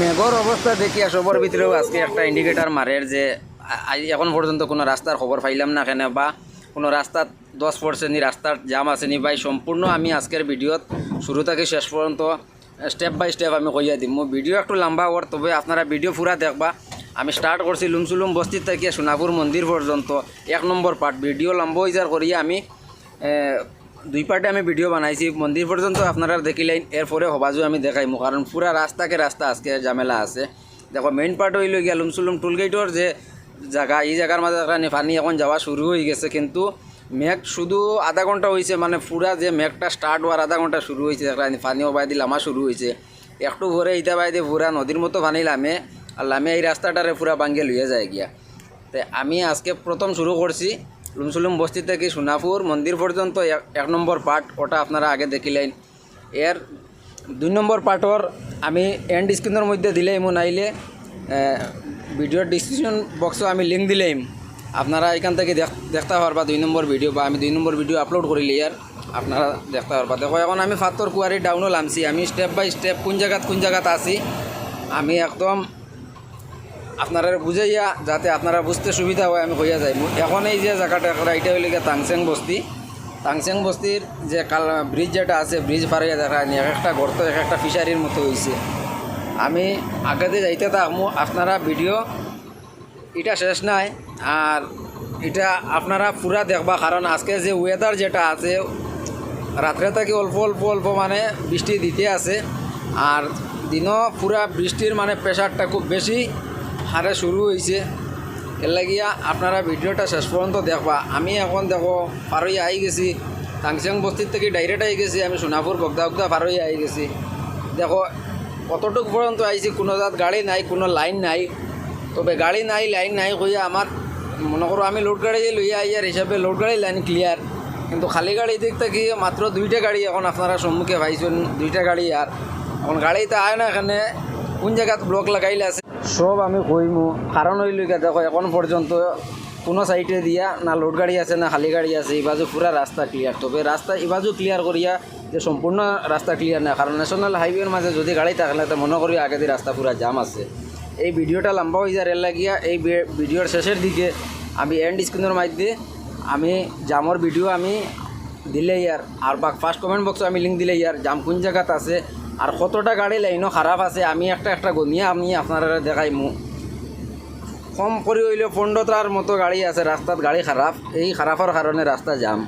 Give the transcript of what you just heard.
মেঘর অবস্থা দেখি সবর ভিতরেও আজকে একটা ইন্ডিকেটার মারের যে এখন পর্যন্ত কোনো রাস্তার খবর পাইলাম না কেন বা কোনো রাস্তার দশ পার্সেন্ট রাস্তার জাম আসেনি ভাই সম্পূর্ণ আমি আজকের ভিডিওত শুরু থেকে শেষ পর্যন্ত স্টেপ বাই স্টেপ আমি কইয়া দিম। মোৰ ভিডিও একটু লম্বা হওয়ার, তবে আপনারা ভিডিও পুরা দেখবা। আমি স্টার্ট করছি লুমসুলুম বস্তির থেকে সোনাপুর মন্দির পর্যন্ত। এক নম্বর পার্ট ভিডিও লম্বা হইজার করিয়া আমি দুই পার্টে আমি ভিডিও বানাইছি। মন্দির পর্যন্ত আপনারা দেখিলেন এরপরে হবাজু আমি দেখাইমু কারণ পুরা রাস্তাকে রাস্তা আজকে ঝামেলা আছে। দেখো মেইন পার্ট হইল গিয়া লুমসুলুম টোলগেটর যে জায়গা এই জায়গার মাঝে পানি এখন যাওয়া শুরু হয়ে গেছে। কিন্তু মেঘ শুধু আধা ঘণ্টা হয়েছে মানে পুরা যে মেঘটা স্টার্ট হওয়ার আধা ঘণ্টা শুরু হয়েছে একটা পানিও বাইদি লামা শুরু হয়েছে একটু ভরে ইটা বাইদে পুরা নদীর মতো পানি লামে আর লামে এই রাস্তাটারে পুরা বাঙ্গে লইয়া যায় গিয়া তো আমি আজকে প্রথম শুরু করছি লুমসুলুম বস্তি থেকে সোনাপুর মন্দির পর্যন্ত এক- নম্বর পার্ট ওটা আপনারা আগে দেখিলেন। এর দুই নম্বর পার্টর আমি এন্ড স্ক্রিনের মধ্যে দিলেই মন আইলে ভিডিওর ডিসক্রিপশন বক্সও আমি লিঙ্ক দিলেই আপনারা এখান থেকে দেখ- দেখতে পারবা দুই নম্বর ভিডিও বা আমি দুই নম্বর ভিডিও আপলোড করিলে আর আপনারা দেখতে পারবা। দেখো, এখন আমি ফাতর কুয়ারি ডাউনও লামছি আমি স্টেপ বাই স্টেপ কোন জায়গাত কোন জায়গাত আছি, আমি একদম আপনারা বুঝাইয়া যাতে আপনারা বুঝতে সুবিধা হয় আমি কইয়া যাই এখন এই যে জায়গাটা এটা হইলে তাংসেং বস্তি। তাংসেং বস্তির যে কাল ব্রিজ যেটা আছে, ব্রিজ পাড়িয়া দেখা এক একটা গর্ত এক একটা ফিশারির মতো হয়েছে আমি আগাতে যাইতে থাকব আপনারা ভিডিও, এটা শেষ নাই। আর এটা আপনারা পুরা দেখবা, কারণ আজকে যে ওয়েদার যেটা আছে, রাত্রে থেকে অল্প অল্প অল্প মানে বৃষ্টি দিতে আছে। আর দিনও পুরা বৃষ্টির মানে প্রেশারটা খুব বেশি। হারে শুরু হয়েছে এর লাগিয়া আপনারা ভিডিওটা শেষ পর্যন্ত দেখবা। আমি এখন দেখো পারই আই গেছি। তাংসিয়াং বস্তির থেকে ডাইরেক্ট আই গেছি। আমি সোনাপুর বগদা বগদা পারই আই গেছি। দেখো, কতটুকু পর্যন্ত আইছি কোনো জাত গাড়ি নাই, কোনো লাইন নাই। তবে গাড়ি নাই, লাইন নাই কইয়া আমার মনে করো আমি লোড গাড়ি লইয়া আইয়ার হিসাবে লোড গাড়ি লাইন ক্লিয়ার কিন্তু খালি গাড়ি দিক থেকে মাত্র দুইটা গাড়ি এখন আপনারা সম্মুখে পাইছেন, দুইটা গাড়ি আর এখন গাড়িতে আয় না, এখানে কোন জায়গাত ব্লক লাগাইলে আছে? সব আমি কইমু। কারণ হইল গিয়া দেখো, এখন পর্যন্ত কোনো সাইডে দিয়া না লোড গাড়ি আছে, না খালি গাড়ি আছে এই বাজু পুরা রাস্তা ক্লিয়ার তবে রাস্তা এই বাজু ক্লিয়ার করিয়া যে সম্পূর্ণ রাস্তা ক্লিয়ার না কারণ ন্যাশনাল হাইওয়ের মাঝে যদি গাড়ি থাকলে তো মনে করি আগে দিয়ে রাস্তা পুরা জাম আছে। এই ভিডিওটা লম্বা হয়ে যায় রেল লাগিয়া। এই ভিডিওর শেষের দিকে আমি এন্ড স্ক্রিনের মাধ্যমে আমি জামর ভিডিও আমি দিলে ইয়ার আর বা ফার্স্ট কমেন্ট বক্সে আমি লিঙ্ক দিলে ইয়ার জাম কোন জায়গাত আছে আর কতটা গাড়ি লাইনও খারাপ আছে, আমি একটা একটা গনিয়া আমি আপনারা দেখাইমু। কম করে হইলেও পনেরোটার মতো গাড়ি আছে, রাস্তাত গাড়ি খারাপ, এই খারাপের কারণে রাস্তা জাম।